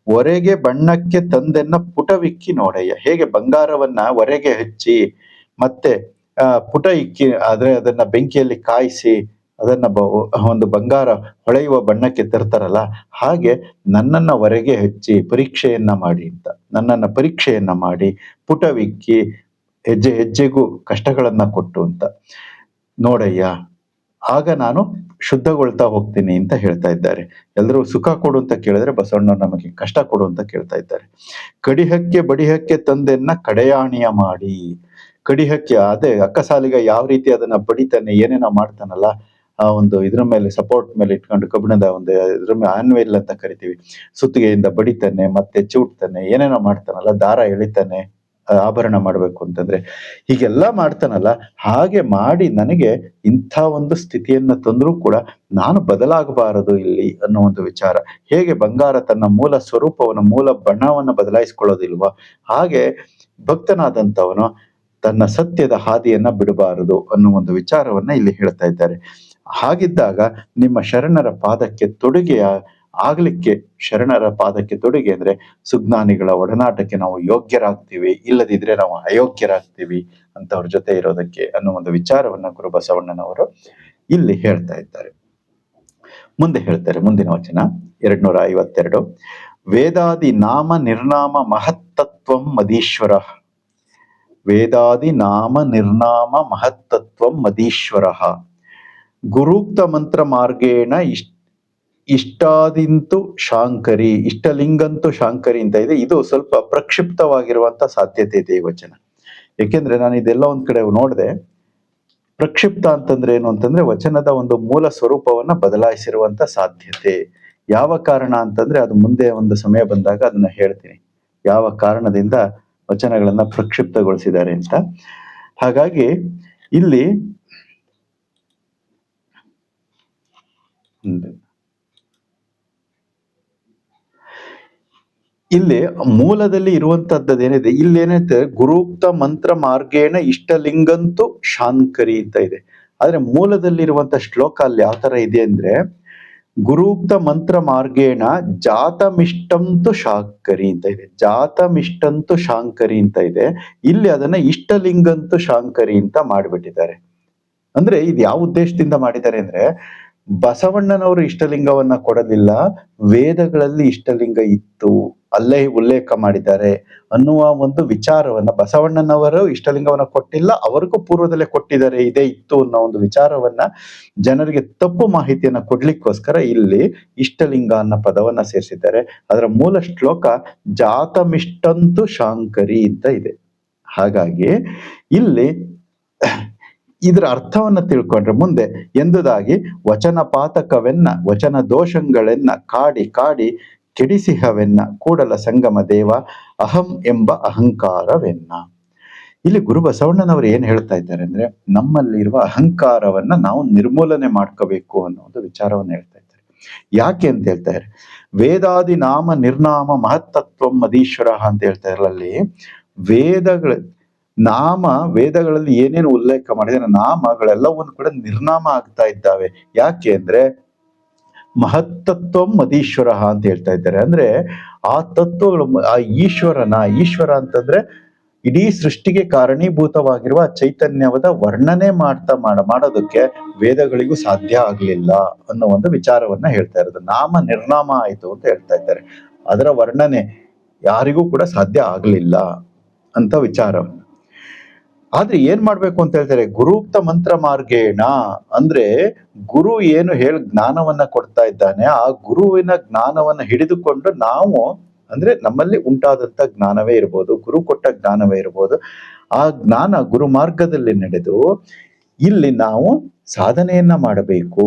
ಒರೆಗೆ ಬಣ್ಣಕ್ಕೆ ತಂದೆನ್ನ ಪುಟವಿಕ್ಕಿ ನೋಡಯ್ಯ. ಹೇಗೆ ಬಂಗಾರವನ್ನ ಒರೆಗೆ ಹಚ್ಚಿ, ಮತ್ತೆ, ಆ, ಪುಟ ಇಕ್ಕಿ, ಆದ್ರೆ ಅದನ್ನ ಬೆಂಕಿಯಲ್ಲಿ ಕಾಯಿಸಿ, ಅದನ್ನ ಒಂದು ಬಂಗಾರ ಹೊಳೆಯುವ ಬಣ್ಣಕ್ಕೆ ತರ್ತಾರಲ್ಲ, ಹಾಗೆ ನನ್ನನ್ನ ಹೊರಗೆ ಹಚ್ಚಿ ಪರೀಕ್ಷೆಯನ್ನ ಮಾಡಿ ಅಂತ. ನನ್ನನ್ನ ಪರೀಕ್ಷೆಯನ್ನ ಮಾಡಿ, ಪುಟವಿಕ್ಕಿ ಹೆಜ್ಜೆ ಹೆಜ್ಜೆಗೂ ಕಷ್ಟಗಳನ್ನ ಕೊಟ್ಟು ಅಂತ. ನೋಡಯ್ಯ, ಆಗ ನಾನು ಶುದ್ಧಗೊಳ್ತಾ ಹೋಗ್ತೀನಿ ಅಂತ ಹೇಳ್ತಾ ಇದ್ದಾರೆ. ಎಲ್ಲರೂ ಸುಖ ಕೊಡು ಅಂತ ಕೇಳಿದ್ರೆ ಬಸವಣ್ಣ ನಮಗೆ ಕಷ್ಟ ಕೊಡು ಅಂತ ಕೇಳ್ತಾ ಇದ್ದಾರೆ. ಕಡಿಹಕ್ಕೆ ಬಡಿಹಕ್ಕೆ ತಂದೆನ್ನ ಕಡೆಯಾಣಿಯ ಮಾಡಿ. ಕಡಿಹಕ್ಕೆ ಅದೇ ಅಕ್ಕಸಾಲಿಗ ಯಾವ ರೀತಿ ಅದನ್ನ ಬಡಿತಾನೆ, ಏನೇನೋ ಮಾಡ್ತಾನಲ್ಲ, ಆ ಒಂದು ಇದ್ರ ಮೇಲೆ ಸಪೋರ್ಟ್ ಮೇಲೆ ಇಟ್ಕೊಂಡು ಕಬ್ಬಿಣದ ಒಂದು ಇದ್ರ ಮೇಲೆ ಆನ್ವೇಲ್ ಅಂತ ಕರಿತೀವಿ. ಸುತ್ತಿಗೆಯಿಂದ ಬಡಿತಾನೆ, ಮತ್ತೆ ಚೂಟ್ತಾನೆ ಏನೇನೋ ಮಾಡ್ತಾನಲ್ಲ, ದಾರ ಎಳಿತಾನೆ. ಆಭರಣ ಮಾಡ್ಬೇಕು ಅಂತಂದ್ರೆ ಹೀಗೆಲ್ಲ ಮಾಡ್ತಾನಲ್ಲ, ಹಾಗೆ ಮಾಡಿ ನನಗೆ ಇಂಥ ಒಂದು ಸ್ಥಿತಿಯನ್ನ ತಂದ್ರೂ ಕೂಡ ನಾನು ಬದಲಾಗಬಾರದು ಇಲ್ಲಿ ಅನ್ನೋ ಒಂದು ವಿಚಾರ. ಹೇಗೆ ಬಂಗಾರ ತನ್ನ ಮೂಲ ಸ್ವರೂಪವನ್ನ, ಮೂಲ ಬಣ್ಣವನ್ನು ಬದಲಾಯಿಸ್ಕೊಳ್ಳೋದಿಲ್ವಾ, ಹಾಗೆ ಭಕ್ತನಾದಂಥವನು ತನ್ನ ಸತ್ಯದ ಹಾದಿಯನ್ನ ಬಿಡಬಾರದು ಅನ್ನೋ ಒಂದು ವಿಚಾರವನ್ನ ಇಲ್ಲಿ ಹೇಳ್ತಾ ಇದ್ದಾರೆ. ಹಾಗಿದ್ದಾಗ ನಿಮ್ಮ ಶರಣರ ಪಾದಕ್ಕೆ ತೊಡುಗೆಯ ಆಗ್ಲಿಕ್ಕೆ ಶರಣರ ಪಾದಕ್ಕೆ ತೊಡುಗೆ ಅಂದ್ರೆ ಸುಜ್ಞಾನಿಗಳ ಒಡನಾಟಕ್ಕೆ ನಾವು ಯೋಗ್ಯರಾಗ್ತೀವಿ. ಇಲ್ಲದಿದ್ರೆ ನಾವು ಅಯೋಗ್ಯರಾಗ್ತೀವಿ ಅಂತವ್ರ ಜೊತೆ ಇರೋದಕ್ಕೆ ಅನ್ನೋ ಒಂದು ವಿಚಾರವನ್ನ ಗುರು ಬಸವಣ್ಣನವರು ಇಲ್ಲಿ ಹೇಳ್ತಾ ಇದ್ದಾರೆ. ಮುಂದೆ ಹೇಳ್ತಾರೆ, ಮುಂದಿನ ವಚನ ಎರಡ್ ನೂರ ಐವತ್ತೆರಡು ವೇದಾದಿ ನಾಮ ನಿರ್ನಾಮ ಮಹತ್ತತ್ವಂ ಮದೀಶ್ವರ. ವೇದಾದಿ ನಾಮ ನಿರ್ನಾಮ ಮಹತ್ತತ್ವಂ ಮದೀಶ್ವರ. ಗುರುಕ್ತ ಮಂತ್ರ ಮಾರ್ಗೇಣ ಇಷ್ಟ ಇಷ್ಟಾದಿಂತು ಶಾಂಕರಿ, ಇಷ್ಟಲಿಂಗಂತು ಶಾಂಕರಿ ಅಂತ ಇದೆ. ಇದು ಸ್ವಲ್ಪ ಪ್ರಕ್ಷಿಪ್ತವಾಗಿರುವಂತ ಸಾಧ್ಯತೆ ಇದೆ ಈ ವಚನ. ಏಕೆಂದ್ರೆ ನಾನು ಇದೆಲ್ಲ ಒಂದ್ ಕಡೆ ನೋಡಿದೆ, ಪ್ರಕ್ಷಿಪ್ತ ಅಂತಂದ್ರೆ ಏನು ಅಂತಂದ್ರೆ ವಚನದ ಒಂದು ಮೂಲ ಸ್ವರೂಪವನ್ನ ಬದಲಾಯಿಸಿರುವಂತ ಸಾಧ್ಯತೆ. ಯಾವ ಕಾರಣ ಅಂತಂದ್ರೆ ಅದು ಮುಂದೆ ಒಂದು ಸಮಯ ಬಂದಾಗ ಅದನ್ನ ಹೇಳ್ತೀನಿ. ಯಾವ ಕಾರಣದಿಂದ ವಚನಗಳನ್ನ ಪ್ರಕ್ಷಿಪ್ತಗೊಳಿಸಿದ್ದಾರೆ ಅಂತ. ಹಾಗಾಗಿ ಇಲ್ಲಿ ಹ್ಮ್. ಇಲ್ಲಿ ಮೂಲದಲ್ಲಿ ಇರುವಂತದ್ದೇನಿದೆ ಇಲ್ಲಿ ಏನೈತೆ ಗುರುಕ್ತ ಮಂತ್ರ ಮಾರ್ಗೇಣ ಇಷ್ಟಲಿಂಗಂತೂ ಶಾಂಕರಿ ಅಂತ ಇದೆ. ಆದ್ರೆ ಮೂಲದಲ್ಲಿ ಇರುವಂತ ಶ್ಲೋಕ ಅಲ್ಲಿ ಯಾವ ತರ ಇದೆ ಅಂದ್ರೆ ಗುರುಕ್ತ ಮಂತ್ರ ಮಾರ್ಗೇಣ ಜಾತಮಿಷ್ಟಂತು ಶಾಂಕರಿ ಅಂತ ಇದೆ. ಜಾತಮಿಷ್ಟಂತು ಶಾಂಕರಿ ಅಂತ ಇದೆ. ಇಲ್ಲಿ ಅದನ್ನ ಇಷ್ಟಲಿಂಗಂತು ಶಾಂಕರಿ ಅಂತ ಮಾಡಿಬಿಟ್ಟಿದ್ದಾರೆ. ಅಂದ್ರೆ ಇದು ಯಾವ ಉದ್ದೇಶದಿಂದ ಮಾಡಿದ್ದಾರೆ ಅಂದ್ರೆ, ಬಸವಣ್ಣನವರು ಇಷ್ಟಲಿಂಗವನ್ನ ಕೊಡಲಿಲ್ಲ, ವೇದಗಳಲ್ಲಿ ಇಷ್ಟಲಿಂಗ ಇತ್ತು. ಅಲ್ಲೇ ಉಲ್ಲೇಖ ಮಾಡಿದ್ದಾರೆ ಅನ್ನುವ ಒಂದು ವಿಚಾರವನ್ನ ಬಸವಣ್ಣನವರು ಇಷ್ಟಲಿಂಗವನ್ನ ಕೊಟ್ಟಿಲ್ಲ, ಅವರಿಗೂ ಪೂರ್ವದಲ್ಲೇ ಕೊಟ್ಟಿದ್ದಾರೆ, ಇದೇ ಇತ್ತು ಅನ್ನೋ ಒಂದು ವಿಚಾರವನ್ನ ಜನರಿಗೆ ತಪ್ಪು ಮಾಹಿತಿಯನ್ನ ಕೊಡ್ಲಿಕ್ಕೋಸ್ಕರ ಇಲ್ಲಿ ಇಷ್ಟಲಿಂಗ ಅನ್ನೋ ಪದವನ್ನ ಸೇರಿಸಿದ್ದಾರೆ. ಅದರ ಮೂಲ ಶ್ಲೋಕ ಜಾತಮಿಷ್ಟಂತು ಶಾಂಕರಿ ಅಂತ ಇದೆ. ಹಾಗಾಗಿ ಇಲ್ಲಿ ಇದರ ಅರ್ಥವನ್ನ ತಿಳ್ಕೊಂಡ್ರೆ ಮುಂದೆ ಎಂದುದಾಗಿ ವಚನ ಪಾತಕವೆನ್ನ ವಚನ ದೋಷಗಳೆನ್ನ ಕಾಡಿ ಕಾಡಿ ಕೆಡಿಸಿಹವೆನ್ನ ಕೂಡಲ ಸಂಗಮ ದೇವ ಅಹಂ ಎಂಬ ಅಹಂಕಾರವೆನ್ನ. ಇಲ್ಲಿ ಗುರು ಬಸವಣ್ಣನವರು ಏನ್ ಹೇಳ್ತಾ ಇದ್ದಾರೆ ಅಂದ್ರೆ ನಮ್ಮಲ್ಲಿರುವ ಅಹಂಕಾರವನ್ನ ನಾವು ನಿರ್ಮೂಲನೆ ಮಾಡ್ಕೋಬೇಕು ಅನ್ನೋ ಒಂದು ವಿಚಾರವನ್ನ ಹೇಳ್ತಾ ಇದ್ದಾರೆ. ಯಾಕೆ ಅಂತ ಹೇಳ್ತಾರೆ ವೇದಾದಿ ನಾಮ ನಿರ್ನಾಮ ಮಹತ್ತತ್ವಂ ಮದೀಶ್ವರ ಅಂತ ಹೇಳ್ತಾ ಇರಲಿ ವೇದಗಳ ನಾಮ ವೇದಗಳಲ್ಲಿ ಏನೇನು ಉಲ್ಲೇಖ ಮಾಡಿದ್ರೆ ನಾಮಗಳೆಲ್ಲವನ್ನು ಕೂಡ ನಿರ್ನಾಮ ಆಗ್ತಾ ಇದ್ದಾವೆ. ಯಾಕೆ ಅಂದ್ರೆ ಮಹತ್ತತ್ವಂ ಮದೀಶ್ವರ ಅಂತ ಹೇಳ್ತಾ ಇದ್ದಾರೆ. ಅಂದ್ರೆ ಆ ತತ್ವಗಳು ಆ ಈಶ್ವರನ, ಈಶ್ವರ ಅಂತಂದ್ರೆ ಇಡೀ ಸೃಷ್ಟಿಗೆ ಕಾರಣೀಭೂತವಾಗಿರುವ ಚೈತನ್ಯವದ ವರ್ಣನೆ ಮಾಡ್ತಾ, ಮಾಡ, ಮಾಡೋದಕ್ಕೆ ವೇದಗಳಿಗೂ ಸಾಧ್ಯ ಆಗ್ಲಿಲ್ಲ ಅನ್ನೋ ಒಂದು ವಿಚಾರವನ್ನ ಹೇಳ್ತಾ ಇರೋದು. ನಾಮ ನಿರ್ನಾಮ ಆಯಿತು ಅಂತ ಹೇಳ್ತಾ ಇದ್ದಾರೆ. ಅದರ ವರ್ಣನೆ ಯಾರಿಗೂ ಕೂಡ ಸಾಧ್ಯ ಆಗ್ಲಿಲ್ಲ ಅಂತ ವಿಚಾರ. ಆದ್ರೆ ಏನ್ ಮಾಡ್ಬೇಕು ಅಂತ ಹೇಳ್ತಾರೆ? ಗುರುಕ್ತ ಮಂತ್ರ ಮಾರ್ಗೇಣ ಅಂದ್ರೆ ಗುರು ಏನು ಹೇಳಿ ಜ್ಞಾನವನ್ನ ಕೊಡ್ತಾ ಇದ್ದಾನೆ, ಆ ಗುರುವಿನ ಜ್ಞಾನವನ್ನ ಹಿಡಿದುಕೊಂಡು ನಾವು ಅಂದ್ರೆ ನಮ್ಮಲ್ಲಿ ಉಂಟಾದಂತ ಜ್ಞಾನವೇ ಇರ್ಬೋದು, ಗುರು ಕೊಟ್ಟ ಜ್ಞಾನವೇ ಇರ್ಬೋದು. ಆ ಜ್ಞಾನ ಗುರು ಮಾರ್ಗದಲ್ಲಿ ನಡೆದು ಇಲ್ಲಿ ನಾವು ಸಾಧನೆಯನ್ನ ಮಾಡಬೇಕು.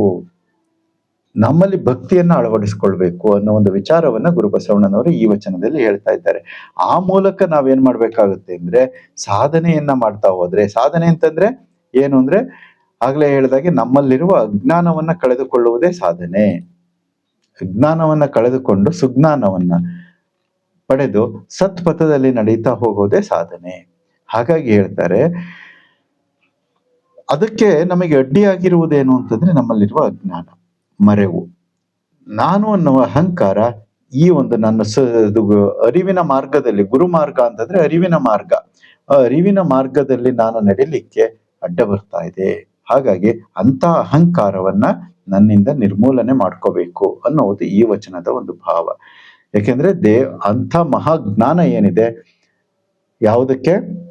ನಮ್ಮಲ್ಲಿ ಭಕ್ತಿಯನ್ನ ಅಳವಡಿಸ್ಕೊಳ್ಬೇಕು ಅನ್ನೋ ಒಂದು ವಿಚಾರವನ್ನ ಗುರು ಬಸವಣ್ಣನವರು ಈ ವಚನದಲ್ಲಿ ಹೇಳ್ತಾ ಇದ್ದಾರೆ. ಆ ಮೂಲಕ ನಾವೇನ್ ಮಾಡ್ಬೇಕಾಗುತ್ತೆ ಅಂದ್ರೆ ಸಾಧನೆಯನ್ನ ಮಾಡ್ತಾ ಹೋದ್ರೆ, ಸಾಧನೆ ಅಂತಂದ್ರೆ ಏನು ಅಂದ್ರೆ ಆಗ್ಲೇ ಹೇಳಿದಾಗೆ ನಮ್ಮಲ್ಲಿರುವ ಅಜ್ಞಾನವನ್ನ ಕಳೆದುಕೊಳ್ಳುವುದೇ ಸಾಧನೆ. ಅಜ್ಞಾನವನ್ನ ಕಳೆದುಕೊಂಡು ಸುಜ್ಞಾನವನ್ನ ಪಡೆದು ಸತ್ಪಥದಲ್ಲಿ ನಡೀತಾ ಹೋಗೋದೇ ಸಾಧನೆ. ಹಾಗಾಗಿ ಹೇಳ್ತಾರೆ, ಅದಕ್ಕೆ ನಮಗೆ ಅಡ್ಡಿಯಾಗಿರುವುದೇನು ಅಂತಂದ್ರೆ ನಮ್ಮಲ್ಲಿರುವ ಅಜ್ಞಾನ. ಮರೆವು. ನಾನು ಅನ್ನುವ ಅಹಂಕಾರ ಈ ಒಂದು ನನ್ನ ಸ ಅರಿವಿನ ಮಾರ್ಗದಲ್ಲಿ, ಗುರು ಮಾರ್ಗ ಅಂತಂದ್ರೆ ಅರಿವಿನ ಮಾರ್ಗ. ಆ ಅರಿವಿನ ಮಾರ್ಗದಲ್ಲಿ ನಾನು ನಡಿಲಿಕ್ಕೆ ಅಡ್ಡ ಬರ್ತಾ ಇದೆ. ಹಾಗಾಗಿ ಅಂತ ಅಹಂಕಾರವನ್ನ ನನ್ನಿಂದ ನಿರ್ಮೂಲನೆ ಮಾಡ್ಕೋಬೇಕು ಅನ್ನೋದು ಈ ವಚನದ ಒಂದು ಭಾವ. ಯಾಕೆಂದ್ರೆ ದೇ, ಅಂಥ ಮಹಾಜ್ಞಾನ ಏನಿದೆ? ಯಾವುದಕ್ಕೆ?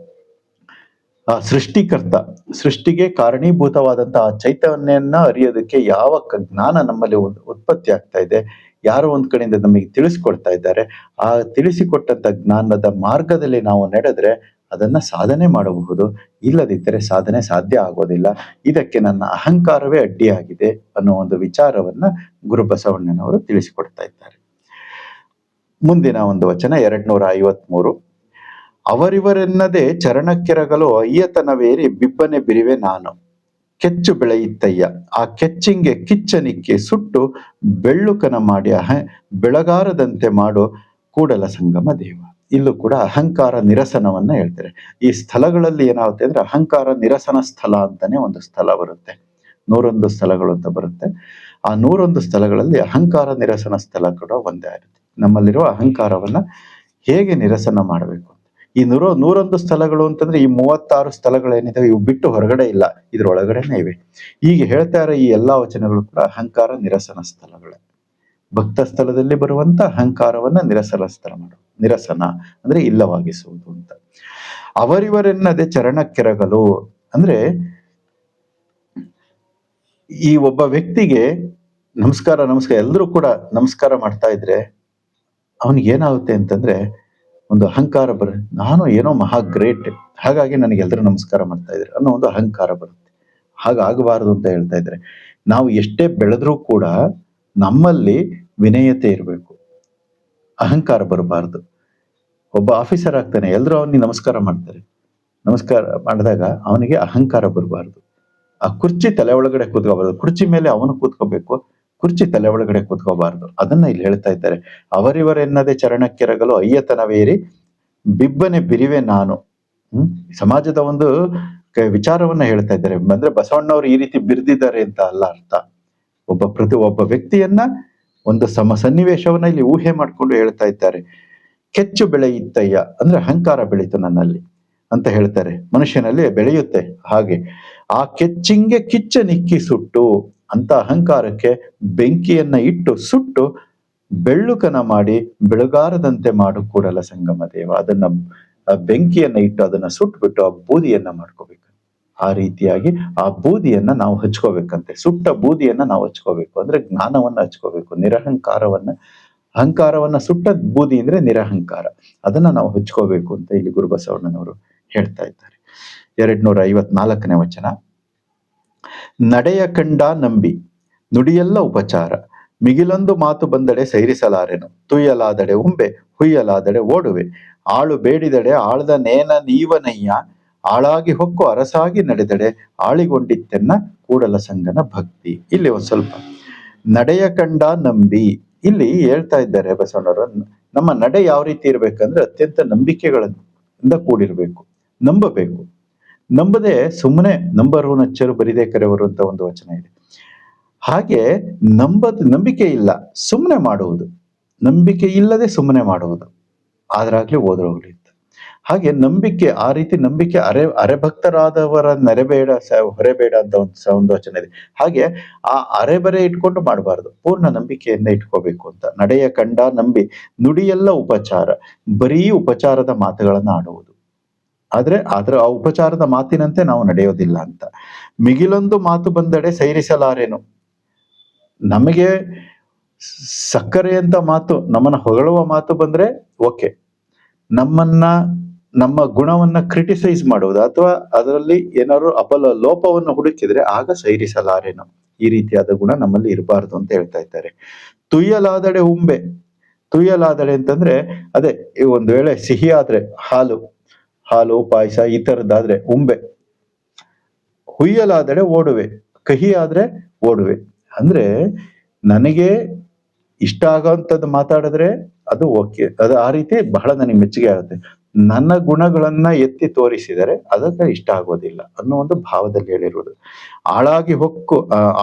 ಸೃಷ್ಟಿಕರ್ತ, ಸೃಷ್ಟಿಗೆ ಕಾರಣೀಭೂತವಾದಂತಹ ಚೈತನ್ಯನ್ನ ಚೈತನ್ಯನ ಅರಿಯೋದಕ್ಕೆ ಯಾವ ಜ್ಞಾನ ನಮ್ಮಲ್ಲಿ ಉತ್- ಉತ್ಪತ್ತಿ ಆಗ್ತಾ ಇದೆ, ಯಾರೋ ಒಂದ್ ಕಡೆಯಿಂದ ನಮಗೆ ತಿಳಿಸ್ಕೊಡ್ತಾ ಇದ್ದಾರೆ, ಆ ತಿಳಿಸಿಕೊಟ್ಟಂತ ಜ್ಞಾನದ ಮಾರ್ಗದಲ್ಲಿ ನಾವು ನಡೆದ್ರೆ ಅದನ್ನ ಸಾಧನೆ ಮಾಡಬಹುದು. ಇಲ್ಲದಿದ್ದರೆ ಸಾಧನೆ ಸಾಧ್ಯ ಆಗೋದಿಲ್ಲ. ಇದಕ್ಕೆ ನನ್ನ ಅಹಂಕಾರವೇ ಅಡ್ಡಿಯಾಗಿದೆ ಅನ್ನೋ ಒಂದು ವಿಚಾರವನ್ನ ಗುರು ಬಸವಣ್ಣನವರು ತಿಳಿಸಿಕೊಡ್ತಾ ಇದ್ದಾರೆ. ಮುಂದಿನ ಒಂದು ವಚನ ಎರಡ್ ನೂರ ಐವತ್ಮೂರು. ಅವರಿವರೆನ್ನದೆ ಚರಣಕ್ಕೆರಗಲು ಅಯ್ಯತನವೇರಿ ಬಿಬ್ಬನೆ ಬಿರಿವೆ ನಾನು. ಕೆಚ್ಚು ಬೆಳೆಯಿತ್ತಯ್ಯ. ಆ ಕೆಚ್ಚಿಂಗೆ ಕಿಚ್ಚನಿಕ್ಕೆ ಸುಟ್ಟು ಬೆಳ್ಳುಕನ ಮಾಡಿ ಅಹ ಬೆಳಗಾರದಂತೆ ಮಾಡೋ ಕೂಡಲ ಸಂಗಮ ದೇವ. ಇಲ್ಲೂ ಕೂಡ ಅಹಂಕಾರ ನಿರಸನವನ್ನ ಹೇಳ್ತಾರೆ. ಈ ಸ್ಥಳಗಳಲ್ಲಿ ಏನಾಗುತ್ತೆ ಅಂದ್ರೆ ಅಹಂಕಾರ ನಿರಸನ ಸ್ಥಳ ಅಂತಾನೆ ಒಂದು ಸ್ಥಳ ಬರುತ್ತೆ. ನೂರೊಂದು ಸ್ಥಳಗಳು ಅಂತ ಬರುತ್ತೆ. ಆ ನೂರೊಂದು ಸ್ಥಳಗಳಲ್ಲಿ ಅಹಂಕಾರ ನಿರಸನ ಸ್ಥಳ ಕೂಡ ಒಂದೇ ಇರುತ್ತೆ ನಮ್ಮಲ್ಲಿರುವ ಅಹಂಕಾರವನ್ನ ಹೇಗೆ ನಿರಸನ ಮಾಡಬೇಕು? ಈ ನೂರ, ನೂರೊಂದು ಸ್ಥಳಗಳು ಅಂತಂದ್ರೆ ಈ ಮೂವತ್ತಾರು ಸ್ಥಳಗಳೇನಿದಾವೆ, ಇವು ಬಿಟ್ಟು ಹೊರಗಡೆ ಇಲ್ಲ. ಇದ್ರೊಳಗಡೆನೆ ಇವೆ. ಈಗ ಹೇಳ್ತಾ ಇರೋ ಈ ಎಲ್ಲಾ ವಚನಗಳು ಕೂಡ ಅಹಂಕಾರ, ನಿರಸನ ಸ್ಥಳಗಳೇ. ಭಕ್ತ ಸ್ಥಳದಲ್ಲಿ ಬರುವಂತ ಅಹಂಕಾರವನ್ನ ನಿರಸನ ಸ್ಥಳ ಮಾಡು. ನಿರಸನ ಅಂದ್ರೆ ಇಲ್ಲವಾಗಿಸುವುದು ಅಂತ. ಅವರಿವರೆನ್ನದೆ ಚರಣಕ್ಕೆರಗಲು ಅಂದ್ರೆ ಈ ಒಬ್ಬ ವ್ಯಕ್ತಿಗೆ ನಮಸ್ಕಾರ ನಮಸ್ಕಾರ ಎಲ್ಲರೂ ಕೂಡ ನಮಸ್ಕಾರ ಮಾಡ್ತಾ ಇದ್ರೆ ಅವನಿಗೆ ಏನಾಗುತ್ತೆ ಅಂತಂದ್ರೆ ಒಂದು ಅಹಂಕಾರ ಬರುತ್ತೆ. ನಾನು ಏನೋ ಮಹಾ ಗ್ರೇಟ್. ಹಾಗಾಗಿ ನನಗೆ ಎಲ್ಲರೂ ನಮಸ್ಕಾರ ಮಾಡ್ತಾ ಇದ್ದಾರೆ ಅನ್ನೋ ಒಂದು ಅಹಂಕಾರ ಬರುತ್ತೆ. ಹಾಗಾಗಬಾರದು ಅಂತ ಹೇಳ್ತಾ ಇದ್ದಾರೆ. ನಾವು ಎಷ್ಟೇ ಬೆಳೆದ್ರೂ ಕೂಡ ನಮ್ಮಲ್ಲಿ ವಿನಯತೆ ಇರಬೇಕು. ಅಹಂಕಾರ ಬರಬಾರದು. ಒಬ್ಬ ಆಫೀಸರ್ ಆಗ್ತಾನೆ ಎಲ್ಲರೂ ಅವನಿಗೆ ನಮಸ್ಕಾರ ಮಾಡ್ತಾರೆ. ನಮಸ್ಕಾರ ಮಾಡಿದಾಗ ಅವನಿಗೆ ಅಹಂಕಾರ ಬರಬಾರದು. ಆ ಕುರ್ಚಿ ತಲೆ ಒಳಗಡೆ ಕೂತ್ಕೋಬಾರದು. ಕುರ್ಚಿ ಮೇಲೆ ಅವನು ಕೂತ್ಕೋಬೇಕು. ಕುರ್ಚಿ ತಲೆ ಒಳಗಡೆ ಕೂತ್ಕೋಬಾರ್ದು. ಅದನ್ನ ಇಲ್ಲಿ ಹೇಳ್ತಾ ಇದ್ದಾರೆ. ಅವರಿವರೆನ್ನದೇ ಚರಣಕ್ಕೆರಗಲು ಅಯ್ಯತನವೇರಿ ಬಿಬ್ಬನೆ ಬಿರಿವೆ ನಾನು. ಹ್ಮ್? ಸಮಾಜದ ಒಂದು ವಿಚಾರವನ್ನ ಹೇಳ್ತಾ ಇದ್ದಾರೆ. ಅಂದ್ರೆ ಬಸವಣ್ಣವ್ರು ಈ ರೀತಿ ಬಿರ್ದಿದ್ದಾರೆ ಅಂತ ಅಲ್ಲ ಅರ್ಥ. ಒಬ್ಬ ಪ್ರತಿ ಒಬ್ಬ ವ್ಯಕ್ತಿಯನ್ನ ಒಂದು ಸಮ ಸನ್ನಿವೇಶವನ್ನ ಇಲ್ಲಿ ಊಹೆ ಮಾಡಿಕೊಂಡು ಹೇಳ್ತಾ ಇದ್ದಾರೆ. ಕೆಚ್ಚು ಬೆಳೆಯಿತ್ತಯ್ಯ. ಅಂದ್ರೆ ಅಹಂಕಾರ ಬೆಳೀತು ನನ್ನಲ್ಲಿ ಅಂತ ಹೇಳ್ತಾರೆ. ಮನುಷ್ಯನಲ್ಲಿ ಬೆಳೆಯುತ್ತೆ ಹಾಗೆ. ಆ ಕೆಚ್ಚಿಂಗೆ ಕಿಚ್ಚ ನಿಕ್ಕಿ ಸುಟ್ಟು ಅಂತ ಅಹಂಕಾರಕ್ಕೆ ಬೆಂಕಿಯನ್ನ ಇಟ್ಟು ಸುಟ್ಟು ಬೆಳ್ಳುಕನ ಮಾಡಿ ಬೆಳಗಾರದಂತೆ ಮಾಡು ಕೂಡಲ ಸಂಗಮ ದೇವ. ಅದನ್ನ ಬೆಂಕಿಯನ್ನ ಇಟ್ಟು ಅದನ್ನ ಸುಟ್ಬಿಟ್ಟು ಆ ಬೂದಿಯನ್ನ ಮಾಡ್ಕೋಬೇಕು. ಆ ರೀತಿಯಾಗಿ ಆ ಬೂದಿಯನ್ನ ನಾವು ಹಚ್ಕೋಬೇಕಂತೆ. ಸುಟ್ಟ ಬೂದಿಯನ್ನ ನಾವು ಹಚ್ಕೋಬೇಕು. ಅಂದ್ರೆ ಜ್ಞಾನವನ್ನ ಹಚ್ಕೋಬೇಕು. ನಿರಹಂಕಾರವನ್ನ, ಅಹಂಕಾರವನ್ನ ಸುಟ್ಟ ಬೂದಿ ಅಂದ್ರೆ ನಿರಹಂಕಾರ. ಅದನ್ನ ನಾವು ಹಚ್ಕೋಬೇಕು ಅಂತ ಇಲ್ಲಿ ಗುರುಬಸವಣ್ಣನವರು ಹೇಳ್ತಾ ಇದ್ದಾರೆ. ಎರಡ್ ನೂರ ಐವತ್ನಾಲ್ಕನೇ ವಚನ. ನಡೆಯ ಕಂಡ ನಂಬಿ, ನುಡಿಯೆಲ್ಲ ಉಪಚಾರ, ಮಿಗಿಲೊಂದು ಮಾತು ಬಂದಡೆ ಸೈರಿಸಲಾರೆನು, ತುಯ್ಯಲಾದಡೆ ಉಂಬೆ, ಹುಯ್ಯಲಾದಡೆ ಓಡುವೆ, ಆಳು ಬೇಡಿದಡೆ ಆಳದ ನೇನ ನೀವನಯ್ಯ ಆಳಾಗಿ ಹೊಕ್ಕು ಅರಸಾಗಿ ನಡೆದಡೆ ಆಳಿಗೊಂಡಿತ್ತೆನ್ನ ಕೂಡಲ ಸಂಗನ ಭಕ್ತಿ. ಇಲ್ಲಿ ಒಂದ್ ಸ್ವಲ್ಪ. ನಡೆಯ ಕಂಡ ನಂಬಿ, ಇಲ್ಲಿ ಹೇಳ್ತಾ ಇದ್ದಾರೆ ಬಸವಣ್ಣವರು, ನಮ್ಮ ನಡೆ ಯಾವ ರೀತಿ ಇರ್ಬೇಕಂದ್ರೆ ಅತ್ಯಂತ ನಂಬಿಕೆಗಳಿಂದ ಕೂಡಿರಬೇಕು, ನಂಬಬೇಕು. ನಂಬದೆ ಸುಮ್ಮನೆ ನಂಬರು ನಚ್ಚರು ಬರಿದೇ ಕರೆವರು ಅಂತ ಒಂದು ವಚನ ಇದೆ. ಹಾಗೆ ನಂಬದ್ ನಂಬಿಕೆ ಇಲ್ಲ ಸುಮ್ಮನೆ ಮಾಡುವುದು. ನಂಬಿಕೆ ಇಲ್ಲದೆ ಸುಮ್ಮನೆ ಮಾಡುವುದು. ಆದ್ರಾಗ್ಲಿ ಹೋದ್ರೋಗ್ಲಿ ಅಂತ ಹಾಗೆ ನಂಬಿಕೆ, ಆ ರೀತಿ ನಂಬಿಕೆ ಅರೆ, ಅರೆಭಕ್ತರಾದವರ ನೆರೆಬೇಡ ಹೊರೆಬೇಡ ಅಂತ ಒಂದು ಒಂದು ವಚನ ಇದೆ. ಹಾಗೆ ಆ ಅರೆಬರೆ ಇಟ್ಕೊಂಡು ಮಾಡಬಾರದು. ಪೂರ್ಣ ನಂಬಿಕೆಯನ್ನ ಇಟ್ಕೋಬೇಕು ಅಂತ. ನಡೆಯ ಕಂಡ ನಂಬಿ ನುಡಿಯೆಲ್ಲ ಉಪಚಾರ. ಬರೀ ಉಪಚಾರದ ಮಾತುಗಳನ್ನ ಆಡುವುದು. ಆದ್ರೆ ಅದರ ಆ ಉಪಚಾರದ ಮಾತಿನಂತೆ ನಾವು ನಡೆಯೋದಿಲ್ಲ ಅಂತ. ಮಿಗಿಲೊಂದು ಮಾತು ಬಂದಡೆ ಸೈರಿಸಲಾರೇನು? ನಮಗೆ ಸಕ್ಕರೆ ಅಂತ ಮಾತು, ನಮ್ಮನ್ನ ಹೊಗಳುವ ಮಾತು ಬಂದ್ರೆ ಓಕೆ. ನಮ್ಮನ್ನ, ನಮ್ಮ ಗುಣವನ್ನ ಕ್ರಿಟಿಸೈಸ್ ಮಾಡುವುದು ಅಥವಾ ಅದರಲ್ಲಿ ಏನಾದ್ರು ಅಪಲ ಲೋಪವನ್ನು ಹುಡುಕಿದ್ರೆ ಆಗ ಸೈರಿಸಲಾರೇನು? ಈ ರೀತಿಯಾದ ಗುಣ ನಮ್ಮಲ್ಲಿ ಇರಬಾರ್ದು ಅಂತ ಹೇಳ್ತಾ ಇದ್ದಾರೆ. ತುಯ್ಯಲಾದಡೆ ಉಂಬೆ. ತುಯ್ಯಲಾದಡೆ ಅಂತಂದ್ರೆ, ಅದೇ ಈ ಒಂದು ವೇಳೆ ಸಿಹಿ ಆದ್ರೆ ಹಾಲು. ಹಾಲು, ಪಾಯಸ ಈ ತರದ್ದಾದ್ರೆ ಉಂಬೆ. ಹುಯ್ಯಲಾದರೆ ಓಡುವೆ ಕಹಿ ಆದ್ರೆ ಓಡುವೆ. ಅಂದ್ರೆ ನನಗೆ ಇಷ್ಟ ಆಗೋಂಥದ್ದು ಮಾತಾಡಿದ್ರೆ ಅದು ಓಕೆ. ಅದು ಆ ರೀತಿ ಬಹಳ ನನಗೆ ಮೆಚ್ಚುಗೆ ಆಗುತ್ತೆ. ನನ್ನ ಗುಣಗಳನ್ನ ಎತ್ತಿ ತೋರಿಸಿದರೆ ಅದಕ್ಕೆ ಇಷ್ಟ ಆಗೋದಿಲ್ಲ ಅನ್ನೋ ಒಂದು ಭಾವದಲ್ಲಿ ಹೇಳಿರುವುದು. ಆಳಾಗಿ ಹೊಕ್ಕು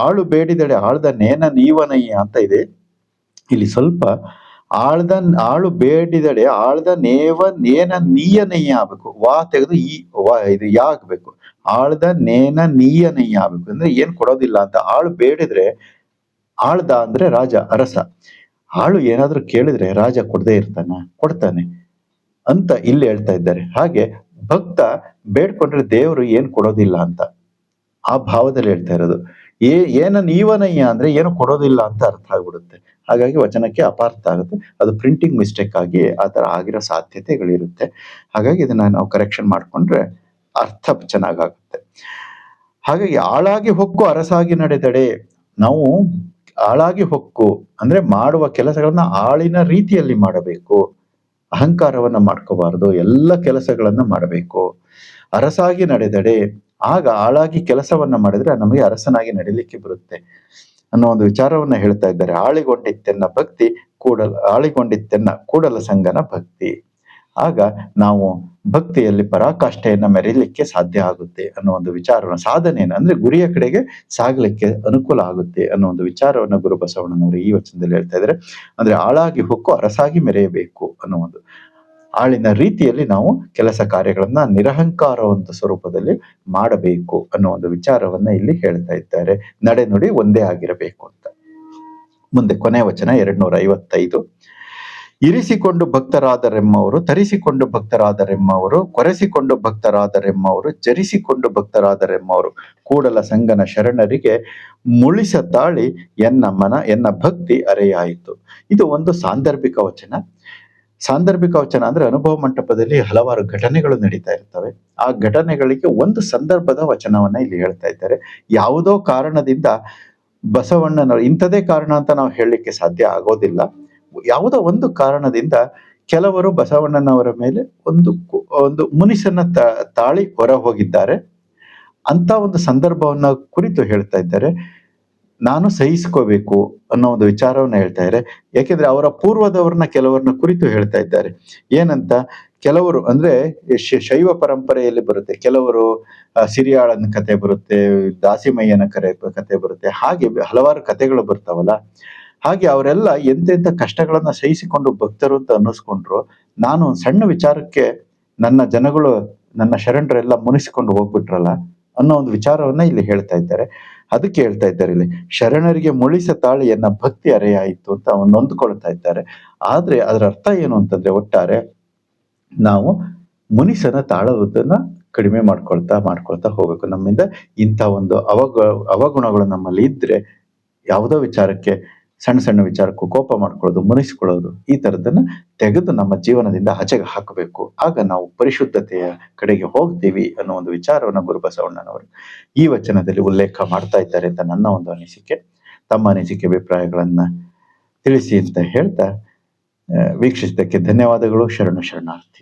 ಆಳು ಬೇಡಿದಡೆ ಆಳದ ನೇನ ನೀವನಯ್ಯ ಅಂತ ಇದೆ. ಇಲ್ಲಿ ಸ್ವಲ್ಪ ಆಳ್ದ ಆಳು ಬೇಡಿದಡೆ, ಆಳ್ದ ನೇವ ನೇನ ನೀಯನಯ್ಯ ಆಗ್ಬೇಕು ವಾ ತೆಗೆದು ಈ ವಾ ಇದು ಯಾ ಆಗ್ಬೇಕು ಆಳ್ದ ನೇನ ನೀಯನಯ್ಯ ಆಗ್ಬೇಕು ಅಂದ್ರೆ ಏನ್ ಕೊಡೋದಿಲ್ಲ ಅಂತ. ಆಳು ಬೇಡಿದ್ರೆ, ಆಳ್ದ ಅಂದ್ರೆ ರಾಜ, ಅರಸ. ಆಳು ಏನಾದ್ರೂ ಕೇಳಿದ್ರೆ ರಾಜ ಕೊಡದೇ ಇರ್ತಾನ, ಕೊಡ್ತಾನೆ ಅಂತ ಇಲ್ಲಿ ಹೇಳ್ತಾ ಇದ್ದಾರೆ. ಹಾಗೆ ಭಕ್ತ ಬೇಡ್ಕೊಂಡ್ರೆ ದೇವರು ಏನ್ ಕೊಡೋದಿಲ್ಲ ಅಂತ. ಆ ಭಾವದಲ್ಲಿ ಹೇಳ್ತಾ ಇರೋದು. ಏ, ಏನ ನೀವನಯ್ಯ ಅಂದ್ರೆ ಏನು ಕೊಡೋದಿಲ್ಲ ಅಂತ ಅರ್ಥ ಆಗ್ಬಿಡುತ್ತೆ. ಹಾಗಾಗಿ ವಚನಕ್ಕೆ ಅಪಾರ್ಥ ಆಗುತ್ತೆ. ಅದು ಪ್ರಿಂಟಿಂಗ್ ಮಿಸ್ಟೇಕ್ ಆಗಿ ಆ ಥರ ಆಗಿರೋ ಸಾಧ್ಯತೆಗಳಿರುತ್ತೆ. ಹಾಗಾಗಿ ಇದನ್ನ ನಾವು ಕರೆಕ್ಷನ್ ಮಾಡ್ಕೊಂಡ್ರೆ ಅರ್ಥ ಚೆನ್ನಾಗಾಗುತ್ತೆ ಹಾಗಾಗಿ ಆಳಾಗಿ ಹೊಕ್ಕು ಅರಸಾಗಿ ನಡೆದಡೆ ನಾವು ಆಳಾಗಿ ಹೊಕ್ಕು ಅಂದ್ರೆ ಮಾಡುವ ಕೆಲಸಗಳನ್ನ ಆಳಿನ ರೀತಿಯಲ್ಲಿ ಮಾಡಬೇಕು. ಅಹಂಕಾರವನ್ನ ಮಾಡ್ಕೋಬಾರದು, ಎಲ್ಲ ಕೆಲಸಗಳನ್ನ ಮಾಡಬೇಕು. ಅರಸಾಗಿ ನಡೆದಡೆ ಆಗ ಆಳಾಗಿ ಕೆಲಸವನ್ನ ಮಾಡಿದ್ರೆ ನಮಗೆ ಅರಸನಾಗಿ ನಡಿಲಿಕ್ಕೆ ಬರುತ್ತೆ. ಅನ್ನೋ ಒಂದು ವಿಚಾರವನ್ನ ಹೇಳ್ತಾ ಇದ್ದಾರೆ. ಆಳಿಗೊಂಡಿತ್ತೆನ್ನ ಭಕ್ತಿ, ಕೂಡಲ ಆಳಿಗೊಂಡಿತ್ತೆನ್ನ ಕೂಡಲ ಸಂಗನ ಭಕ್ತಿ. ಆಗ ನಾವು ಭಕ್ತಿಯಲ್ಲಿ ಪರಾಕಾಷ್ಠೆಯನ್ನ ಮೆರೀಲಿಕ್ಕೆ ಸಾಧ್ಯ ಆಗುತ್ತೆ ಅನ್ನೋ ಒಂದು ವಿಚಾರವನ್ನ, ಸಾಧನೆಯನ್ನು, ಅಂದ್ರೆ ಗುರಿಯ ಕಡೆಗೆ ಸಾಗಲಿಕ್ಕೆ ಅನುಕೂಲ ಆಗುತ್ತೆ ಅನ್ನೋ ಒಂದು ವಿಚಾರವನ್ನ ಗುರು ಬಸವಣ್ಣನವರು ಈ ವಚನದಲ್ಲಿ ಹೇಳ್ತಾ ಇದ್ದಾರೆ. ಅಂದ್ರೆ ಆಳಾಗಿ ಹೊಕ್ಕು, ಅರಸಾಗಿ ಮೆರೆಯಬೇಕು ಅನ್ನೋ ಒಂದು ಆಳಿನ ರೀತಿಯಲ್ಲಿ ನಾವು ಕೆಲಸ ಕಾರ್ಯಗಳನ್ನ ನಿರಹಂಕಾರ ಒಂದು ಸ್ವರೂಪದಲ್ಲಿ ಮಾಡಬೇಕು ಅನ್ನೋ ಒಂದು ವಿಚಾರವನ್ನ ಇಲ್ಲಿ ಹೇಳ್ತಾ ಇದ್ದಾರೆ. ನಡೆನುಡಿ ಒಂದೇ ಆಗಿರಬೇಕು ಅಂತ. ಮುಂದೆ ಕೊನೆ ವಚನ ಎರಡ್ ನೂರ ಐವತ್ತೈದು ಇರಿಸಿಕೊಂಡು ಭಕ್ತರಾದರೆಮ್ಮವರು ತರಿಸಿಕೊಂಡು ಭಕ್ತರಾದರೆಮ್ಮವರು ಕೊರೆಸಿಕೊಂಡು ಭಕ್ತರಾದರೆಮ್ಮವರು ಜರಿಸಿಕೊಂಡು ಭಕ್ತರಾದರೆಮ್ಮವರು ಕೂಡಲ ಸಂಗನ ಶರಣರಿಗೆ ಮುಳಿಸ ತಾಳಿ ಎನ್ನ ಮನ ಎನ್ನ ಭಕ್ತಿ ಅರೆಯಾಯಿತು. ಇದು ಒಂದು ಸಾಂದರ್ಭಿಕ ವಚನ. ಸಾಂದರ್ಭಿಕ ವಚನ ಅಂದ್ರೆ ಅನುಭವ ಮಂಟಪದಲ್ಲಿ ಹಲವಾರು ಘಟನೆಗಳು ನಡೀತಾ ಇರ್ತವೆ. ಆ ಘಟನೆಗಳಿಗೆ ಒಂದು ಸಂದರ್ಭದ ವಚನವನ್ನ ಇಲ್ಲಿ ಹೇಳ್ತಾ ಇದ್ದಾರೆ. ಯಾವುದೋ ಕಾರಣದಿಂದ ಬಸವಣ್ಣನವರು ಇಂಥದೇ ಕಾರಣ ಅಂತ ನಾವು ಹೇಳಲಿಕ್ಕೆ ಸಾಧ್ಯ ಆಗೋದಿಲ್ಲ. ಯಾವುದೋ ಒಂದು ಕಾರಣದಿಂದ ಕೆಲವರು ಬಸವಣ್ಣನವರ ಮೇಲೆ ಒಂದು ಒಂದು ಮುನಿಸನ್ನ ತಾಳಿ ಹೊರ ಹೋಗಿದ್ದಾರೆ. ಅಂತ ಒಂದು ಸಂದರ್ಭವನ್ನ ಕುರಿತು ಹೇಳ್ತಾ ಇದ್ದಾರೆ. ನಾನು ಸಹಿಸ್ಕೋಬೇಕು ಅನ್ನೋ ಒಂದು ವಿಚಾರವನ್ನ ಹೇಳ್ತಾ ಇದ್ದಾರೆ. ಯಾಕೆಂದ್ರೆ ಅವರ ಪೂರ್ವದವ್ರನ್ನ ಕೆಲವರನ್ನ ಕುರಿತು ಹೇಳ್ತಾ ಇದ್ದಾರೆ. ಏನಂತ? ಕೆಲವರು ಅಂದ್ರೆ ಶೈವ ಪರಂಪರೆಯಲ್ಲಿ ಬರುತ್ತೆ. ಕೆಲವರು ಸಿರಿಯಾಳನ ಕತೆ ಬರುತ್ತೆ, ದಾಸಿಮಯ್ಯನ ಕರೆ ಕತೆ ಬರುತ್ತೆ. ಹಾಗೆ ಹಲವಾರು ಕತೆಗಳು ಬರ್ತಾವಲ್ಲ. ಹಾಗೆ ಅವರೆಲ್ಲ ಎಂತೆಂಥ ಕಷ್ಟಗಳನ್ನ ಸಹಿಸಿಕೊಂಡು ಭಕ್ತರು ಅಂತ ಅನ್ನಿಸ್ಕೊಂಡ್ರು. ನಾನು ಸಣ್ಣ ವಿಚಾರಕ್ಕೆ ನನ್ನ ಜನಗಳು, ನನ್ನ ಶರಣರೆಲ್ಲ ಮುನಿಸಿಕೊಂಡು ಹೋಗ್ಬಿಟ್ರಲ್ಲ. ಅನ್ನೋ ಒಂದು ವಿಚಾರವನ್ನ ಇಲ್ಲಿ ಹೇಳ್ತಾ ಇದ್ದಾರೆ. ಅದಕ್ಕೆ ಹೇಳ್ತಾ ಇದ್ದಾರೆ ಇಲ್ಲಿ, ಶರಣರಿಗೆ ಮುಳಿಸ ತಾಳಿಯನ್ನ ಭಕ್ತಿ ಅರೆಯಾಯಿತು ಅಂತ ಅವನು ನೊಂದ್ಕೊಳ್ತಾ ಇದ್ದಾರೆ. ಆದ್ರೆ ಅದರ ಅರ್ಥ ಏನು ಅಂತಂದ್ರೆ ಒಟ್ಟಾರೆ ನಾವು ಮುನಿಸನ ತಾಳುವುದನ್ನ ಕಡಿಮೆ ಮಾಡ್ಕೊಳ್ತಾ ಮಾಡ್ಕೊಳ್ತಾ ಹೋಗ್ಬೇಕು. ನಮ್ಮಿಂದ ಇಂಥ ಒಂದು ಅವಗ, ಅವಗುಣಗಳು ನಮ್ಮಲ್ಲಿ ಇದ್ರೆ ಯಾವುದೋ ವಿಚಾರಕ್ಕೆ ಸಣ್ಣ ಸಣ್ಣ ವಿಚಾರಕ್ಕೂ ಕೋಪ ಮಾಡ್ಕೊಳ್ಳೋದು, ಮುನಿಸ್ಕೊಳ್ಳೋದು, ಈ ತರದನ್ನ ತೆಗೆದು ನಮ್ಮ ಜೀವನದಿಂದ ಆಚೆಗೆ ಹಾಕಬೇಕು. ಆಗ ನಾವು ಪರಿಶುದ್ಧತೆಯ ಕಡೆಗೆ ಹೋಗ್ತೀವಿ ಅನ್ನೋ ಒಂದು ವಿಚಾರವನ್ನು ಗುರು ಬಸವಣ್ಣನವರು ಈ ವಚನದಲ್ಲಿ ಉಲ್ಲೇಖ ಮಾಡ್ತಾ ಇದ್ದಾರೆ ಅಂತ ನನ್ನ ಒಂದು ಅನಿಸಿಕೆ. ತಮ್ಮ ಅನಿಸಿಕೆ ಅಭಿಪ್ರಾಯಗಳನ್ನ ತಿಳಿಸಿ ಅಂತ ಹೇಳ್ತಾ ವೀಕ್ಷಿಸಿದ್ದಕ್ಕೆ ಧನ್ಯವಾದಗಳು. ಶರಣು ಶರಣಾರ್ಥಿ.